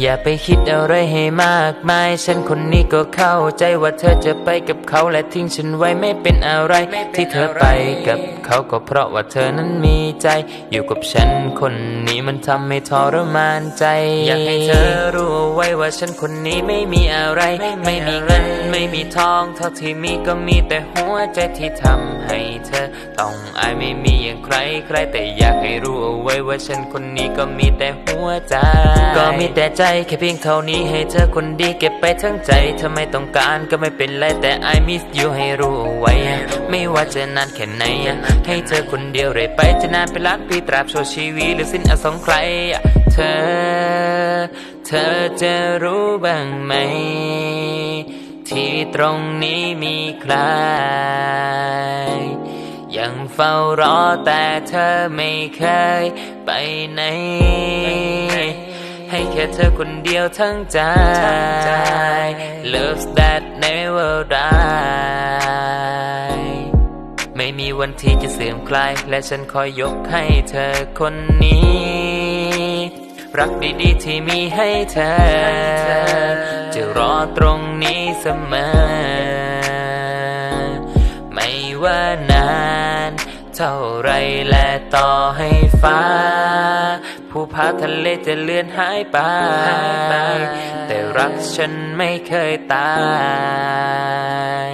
อย่าไปคิดอะไรให้มากมาย ฉันคนนี้ก็เข้าใจว่าเธอจะไปกับเขาและทิ้งฉันไว้ไม่เป็นอะไร ที่เธอไปกับเขาก็เพราะว่าเธอนั้นมีใจ อยู่กับฉันคนนี้มันทำให้ทรมานใจ อยากให้เธอรู้เอาไว้ว่าฉันคนนี้ไม่มีอะไร ไม่มีเงินไม่มีทองเท่าที่มีก็มีแต่หัวใจที่ทำให้เธอ ต้องอายไม่มีอย่างใครใครแต่อยากให้รู้เอาไว้ว่าฉันคนนี้ก็มีแต่หัวใจ ก็มีแต่ใจแค่เพียงเท่านี้ให้เธอคนดีเก็บไปทั้งใจเธอไม่ต้องการก็ไม่เป็นไรแต่ I miss you ให้รู้เอาไว้ ไม่ว่าจะนานแค่ไหน ให้เธอคนเดียวเรื่อยไปจะนานเป็นล้านปีตราบชั่วชีวิตหรือสิ้นอสงไขยเธอ เธอจะรู้บ้างไหม ที่ตรงนี้มีใคร ยังเฝ้ารอแต่เธอไม่เคยไปไหน ให้แค่เธอคนเดียวทั้งใจ Love that never die ไม่มีวันที่จะเสื่อมคลาย และฉันคอยยกให้เธอคนนี้ รักดีๆที่มีให้เธอ จะรอตรงนี้เสมอ ไม่ว่านาน เท่าไรและต่อให้ฟ้า พาทะเลจะเลือนหายไป แต่รักฉันไม่เคยตาย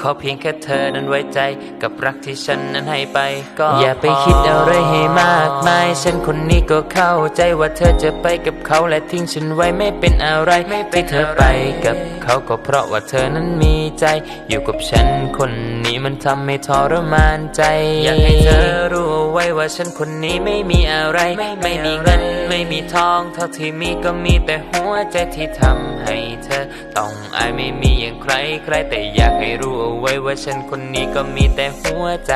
ขอเพียงแค่เธอนั้นไว้ใจ กับรักที่ฉันนั้นให้ไป ก็อย่าไปคิดอะไรให้มากมาย ฉันคนนี้ก็เข้าใจว่าเธอจะไปกับเขาและทิ้งฉันไว้ไม่เป็นอะไรที่เธอไปกับเขาก็เพราะว่าเธอนั้นมีใจ อยู่กับฉันคนนี้มันทำให้ทรมานใจ อยากให้เธอรู้ ไว้ว่าฉันคนนี้ไม่มีอะไร ไม่มีเงินไม่มีทอง เท่าที่มีก็มีแต่หัวใจที่ทำให้เธอ ต้องอายไม่มีอย่างใครใครแต่อยากให้รู้เอาไว้ว่าฉันคนนี้ก็มีแต่หัวใจ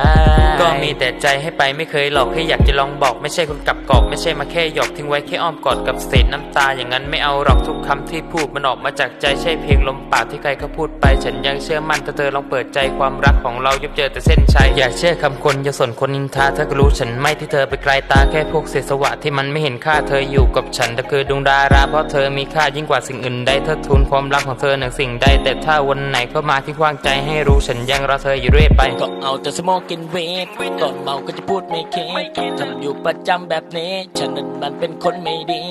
ก็มีแต่ใจให้ไปไม่เคยหลอกแค่อยากจะลองบอก ไม่ใช่คนกลับกอกไม่ใช่มาแค่หยอกทิ้งไว้แค่อ้อมกอดกับเศษน้ำตาอย่างนั้นไม่เอาหรอกทุกคำที่พูดมันออกมาจากใจใช่เพียงลมปากที่ใครเขาพูดไป ฉันยังเชื่อมั่นถ้าเธอลองเปิดใจความรักของเรายบเจอแต่เส้นชัยอย่าเชื่อคำคนอย่าสนคนนินทาเธอก็รู้ฉันไม่ที่เธอไปไกลตาแค่พวกเศษสวะที่มันไม่เห็นค่าเธออยู่กับฉันเธอคือดวงดาราเพราะเธอมีค่ายิ่งกว่าสิ่งอื่นใดเธอทุนความรักของเธอหนึ่งสิ่งใดแต่ถ้าวันไหนเข้ามาที่ควางใจให้รู้ฉันยังรอเธออยู่เรื่อยไปก็เอาแต่สโมกกินเวทตอนเมาก็จะพูดไม่เค้ทำอยู่ประจำแบบนี้ ฉันนั้นมันเป็นคนไม่ดี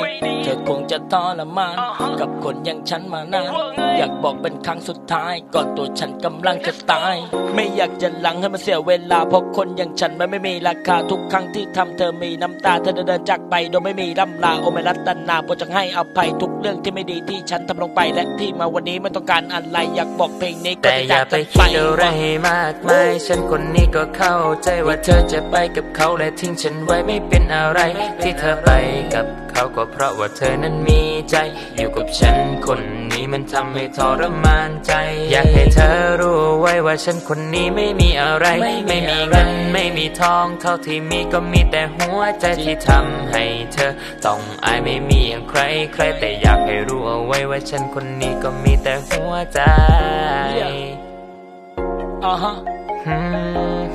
เธอคงจะทรมานกับ คนอย่างฉันมานานอยากบอกเป็นครั้งสุดท้ายก่อนตัวฉันกำลังจะตาย ไม่อยากจะหลังให้มันเสียเวลาเพราะคนอย่างฉันมันไม่มีราคาทุกครั้งที่ทำเธอมีน้ำตาเธอเดินจากไปโดยไม่มีร่ำลาโอไม่รัตนาโปรดจงให้อภัยทุกเรื่องที่ไม่ดีที่ฉันทำลงไปและที่มาวันนี้ไม่ต้องการอะไรอยากบอกเพลงนี้ก็แต่จะอย่าจากไปกันคิดอะไรให้มากมายฉันคนนี้ก็เข้าใจว่าเธอจะไปกับเขาและทิ้งฉันไว้ไม่เป็นอะไรที่เธอไปกับ เขาก็เพราะว่าเธอนั้นมีใจ อยู่กับฉันคนนี้มันทำให้ทรมานใจ อยากให้เธอรู้ไว้ว่าฉันคนนี้ไม่มีอะไร ไม่มีเงินไม่มีทองเท่าที่มีก็มีแต่หัวใจที่ทำให้เธอ ต้องอายไม่มีอย่างใครใครแต่อยากให้รู้เอาไว้ว่าฉันคนนี้ก็มีแต่หัวใจอ่าฮะ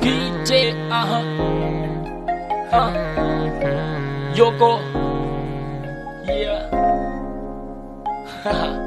DJ อ่าฮะ อะโยโก yeah